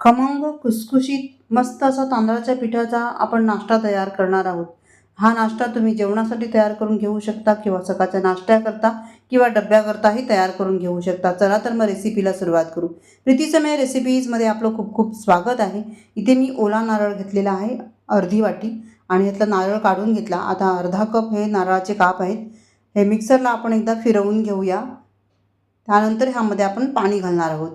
खमंग खुसखुशीत मस्त असा तांदळाच्या पिठाचा आपण नाश्ता तयार करणार आहोत. हा नाश्ता तुम्ही जेवणासाठी तयार करून घेऊ शकता किंवा सकाळच्या नाश्त्याकरता किंवा डब्याकरताही तयार करून घेऊ शकता. चला तर मग रेसिपीला सुरुवात करू. प्रीतीसमय रेसिपीजमध्ये आपलं खूप खूप स्वागत आहे. इथे मी ओला नारळ घेतलेला आहे अर्धी वाटी आणि यातला नारळ काढून घेतला. आता अर्धा कप हे नारळाचे काप आहेत. हे मिक्सरला आपण एकदा फिरवून घेऊया. त्यानंतर ह्यामध्ये आपण पाणी घालणार आहोत.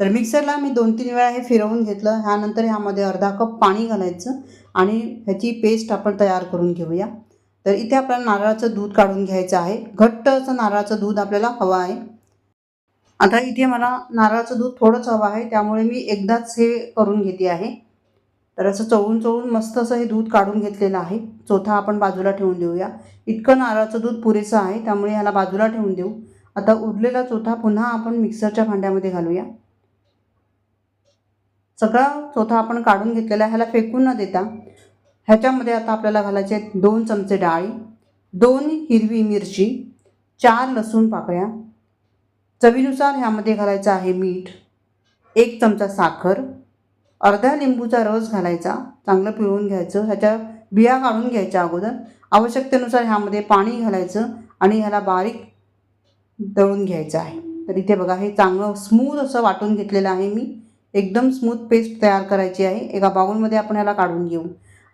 तर मिक्सरला मी दोन तीन वेळा हे फिरवून घेतलं. ह्यानंतर ह्यामध्ये अर्धा कप पाणी घालायचं आणि ह्याची पेस्ट आपण तयार करून घेऊया. तर इथे आपल्याला नारळाचं दूध काढून घ्यायचं आहे. घट्ट असं नारळाचं दूध आपल्याला हवं आहे. आता इथे मला नारळाचं दूध थोडंच हवं आहे. त्यामुळे मी एकदाच हे करून घेते आहे. तर असं चवळून चवळून मस्त असं हे दूध काढून घेतलेलं आहे. चोथा आपण बाजूला ठेवून देऊया. इतकं नारळाचं दूध पुरेसं आहे. त्यामुळे ह्याला बाजूला ठेवून देऊ. आता उरलेला चोथा पुन्हा आपण मिक्सरच्या भांड्यामध्ये घालूया. सगळा चोथा आपण काढून घेतलेला आहे ह्याला फेकून न देता. ह्याच्यामध्ये आता आपल्याला घालायचे आहेत दोन चमचे डाळी दोन हिरवी मिरची चार लसूण पाकळ्या. चवीनुसार ह्यामध्ये घालायचं आहे मीठ एक चमचा साखर अर्ध्या लिंबूचा रस घालायचा चांगलं पिळून घ्यायचं ह्याच्या बिया काढून घ्यायच्या अगोदर. आवश्यकतेनुसार ह्यामध्ये पाणी घालायचं आणि ह्याला बारीक दळून घ्यायचं आहे. तर इथे बघा हे चांगलं स्मूथ असं वाटून घेतलेलं आहे मी. एकदम स्मूथ पेस्ट तयार करायची आहे. एका बाउलमध्ये आपण ह्याला काढून घेऊ.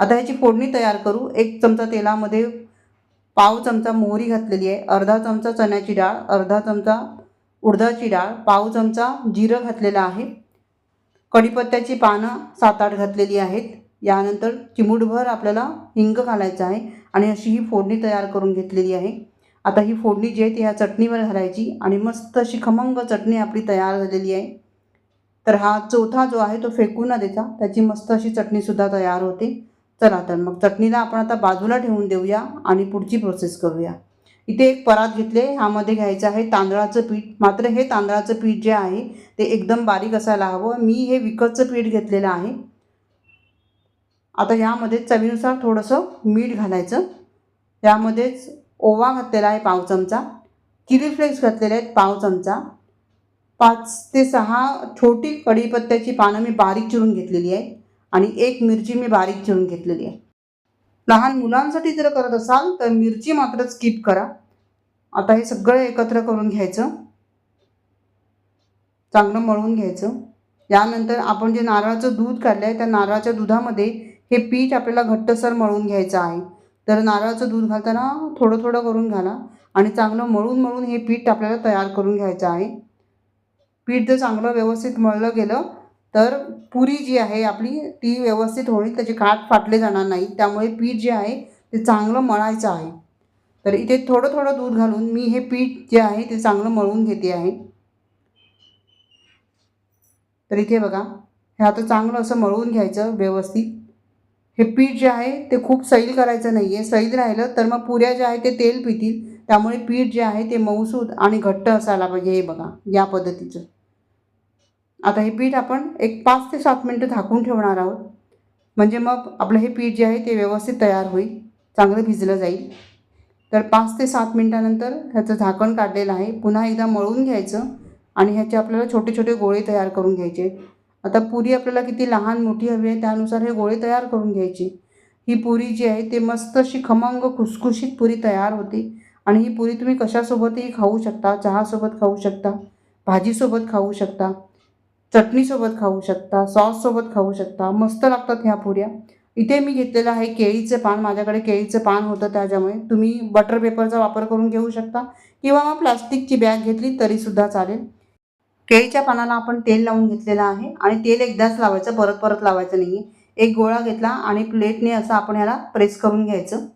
आता ह्याची फोडणी तयार करू. एक चमचा तेलामध्ये पाव चमचा मोहरी घातलेली आहे. अर्धा चमचा चण्याची डाळ अर्धा चमचा उडदाची डाळ पाव चमचा जिरं घातलेलं आहे. कढीपत्त्याची पानं सात आठ घातलेली आहेत. यानंतर चिमूटभर आपल्याला हिंग घालायचं आहे आणि अशी ही फोडणी तयार करून घेतलेली आहे. आता ही फोडणी जी आहे ती ह्या चटणीवर घालायची आणि मस्त अशी खमंग चटणी आपली तयार झालेली आहे. तर हा चौथा जो आहे तो फेकून न देता त्याची मस्त अशी चटणीसुद्धा तयार होते. चला तर मग चटणीला आपण आता बाजूला ठेवून देऊया आणि पुढची प्रोसेस करूया. इथे एक परात घेतले ह्यामध्ये घ्यायचं आहे तांदळाचं पीठ. मात्र हे तांदळाचं पीठ जे आहे ते एकदम बारीक असायला हवं. मी हे विकतचं पीठ घेतलेलं आहे. आता यामध्ये चवीनुसार थोडंसं मीठ घालायचं. यामध्येच ओवा घातलेला आहे पाव चमचा. चिली फ्लेक्स घातलेले आहेत पाव चमचा. पाच ते सहा छोटी कढीपत्त्याची पानं मी बारीक चिरून घेतलेली आहे आणि एक मिरची मी बारीक चिरून घेतलेली आहे. लहान मुलांसाठी जर करत असाल तर मिरची मात्र स्किप करा. आता हे सगळं एकत्र करून घ्यायचं. चांगलं मळून घ्यायचं. यानंतर आपण जे नारळाचं दूध काढलं आहे त्या नारळाच्या दुधामध्ये हे पीठ आपल्याला घट्टसर मळून घ्यायचं आहे. तर नारळाचं दूध घालताना थोडं थोडं करून घाला आणि चांगलं मळून मळून हे पीठ आपल्याला तयार करून घ्यायचं आहे. पीठ जर चांगलं व्यवस्थित मळलं गेलं तर पुरी जी आहे आपली ती व्यवस्थित होईल त्याचे काठ फाटले जाणार नाही. त्यामुळे पीठ जे आहे ते चांगलं मळायचं आहे. तर इथे थोडं थोडं दूध घालून मी हे पीठ जे आहे ते चांगलं मळून घेते आहे. तर इथे बघा हे आता चांगलं असं मळून घ्यायचं व्यवस्थित. हे पीठ जे आहे ते खूप सैल करायचं नाही आहे सैल राहिलं तर मग पुऱ्या ज्या आहे ते तेल पितील. त्यामुळे पीठ जे आहे ते मऊसूद आणि घट्ट असायला पाहिजे हे बघा या पद्धतीचं. आता हे पीठ आपण एक पाच ते सात मिनटं झाकून ठेवणार आहोत. म्हणजे मग आपलं हे पीठ जे आहे ते व्यवस्थित तयार होईल चांगलं भिजलं जाईल. तर पाच ते सात मिनटानंतर ह्याचं झाकण काढलेलं आहे. पुन्हा एकदा मळून घ्यायचं आणि ह्याचे आपल्याला छोटे छोटे गोळे तयार करून घ्यायचे. आता पुरी आपल्याला किती लहान मोठी हवी आहे त्यानुसार हे गोळे तयार करून घ्यायची. ही पुरी जी आहे ते मस्त अशी खमंग खुसखुशीत पुरी तयार होते. आणि ही पुरी तुम्ही कशासोबतही खाऊ शकता चहासोबत खाऊ शकता भाजीसोबत खाऊ शकता. चटणीसोबत खाऊ शकता सॉससोबत खाऊ शकता. मस्त लागतात ह्या पुऱ्या. इथे मी घेतलेलं आहे केळीचं पान. माझ्याकडे केळीचं पान होतं त्याच्यामुळे. तुम्ही बटर पेपरचा वापर करून घेऊ शकता. किंवा मग प्लास्टिकची बॅग घेतली तरीसुद्धा चालेल. केळीच्या पानाला आपण तेल लावून घेतलेलं आहे. आणि तेल एकदाच लावायचं. परत परत लावायचं नाही एक गोळा घेतला आणि प्लेटने असं आपण ह्याला प्रेस करून घ्यायचं.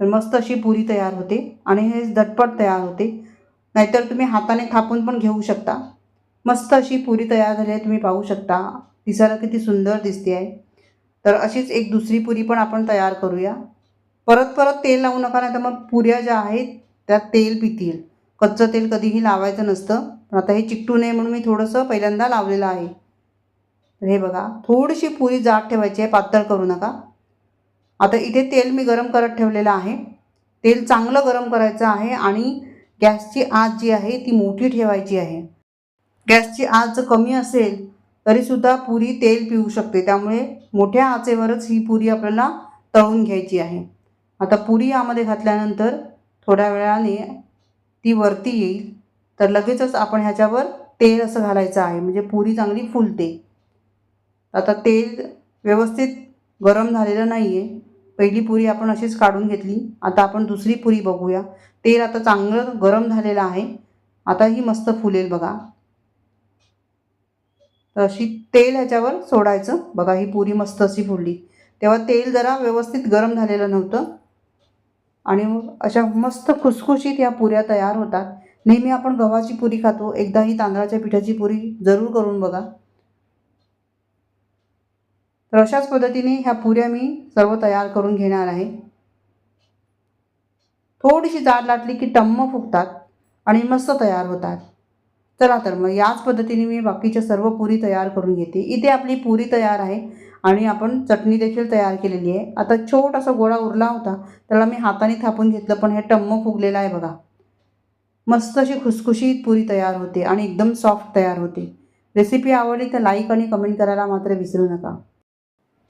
मस्त अशी पुरी तयार होते. आणि हे झटपट तयार होते. नाहीतर तुम्ही हाताने थापून पण घेऊ शकता. मस्त अशी पुरी तयार झाली आहे तुम्ही पाहू शकता. दिसायला किती सुंदर दिसते आहे तर अशीच एक दुसरी पुरी पण आपण तयार करूया. परत परत तेल लावू नका नाही तर मग पुऱ्या ज्या आहेत त्या तेल पितील. कच्चं तेल कधीही लावायचं नसतं. पण आता हे चिकटू नये म्हणून मी थोडंसं पहिल्यांदा लावलेलं आहे. तर हे बघा थोडीशी पुरी जाड ठेवायची आहे पातळ करू नका. आता इथे तेल मी गरम करत ठेवलेलं आहे. तेल चांगलं गरम करायचं आहे आणि गॅसची आग जी आहे ती मोठी ठेवायची आहे. गॅसची आच जर कमी असेल तरीसुद्धा पुरी तेल पिऊ शकते. त्यामुळे मोठ्या आचेवरच ही पुरी आपल्याला तळून घ्यायची आहे. आता पुरी यामध्ये घातल्यानंतर थोड्या वेळाने ती वरती येईल. तर लगेचच आपण ह्याच्यावर तेल असं घालायचं आहे. म्हणजे पुरी चांगली फुलते. आता तेल व्यवस्थित गरम झालेलं नाही आहे पहिली पुरी आपण अशीच काढून घेतली. आता आपण दुसरी पुरी बघूया. तेल आता चांगलं गरम झालेलं आहे. आता ही मस्त फुलेल बघा. तर अशी तेल ह्याच्यावर सोडायचं. बघा ही पुरी मस्त अशी फुलली. तेव्हा तेल जरा व्यवस्थित गरम झालेलं नव्हतं. आणि मग अशा मस्त खुसखुशीत या पुऱ्या तयार होतात. नेहमी आपण गव्हाची पुरी खातो. एकदा ही तांदळाच्या पिठाची पुरी जरूर करून बघा. तर अशाच पद्धतीने ह्या पुऱ्या मी सर्व तयार करून घेणार आहे. थोडीशी जाड लाटली की टम्म फुगतात आणि मस्त तयार होतात. चला तर मग याच पद्धतीने मी बाकीच्या सर्व पुरी तयार करून घेते. इथे आपली पुरी तयार आहे आणि आपण चटणी देखील तयार केलेली आहे. आता छोटासा गोळा उरला होता त्याला मी हाताने थापून घेतलं पण हे टम्म फुगलेलं आहे बघा. मस्त अशी खुसखुशीत पुरी तयार होते आणि एकदम सॉफ्ट तयार होते. रेसिपी आवडली तर लाईक आणि कमेंट करायला मात्र विसरू नका.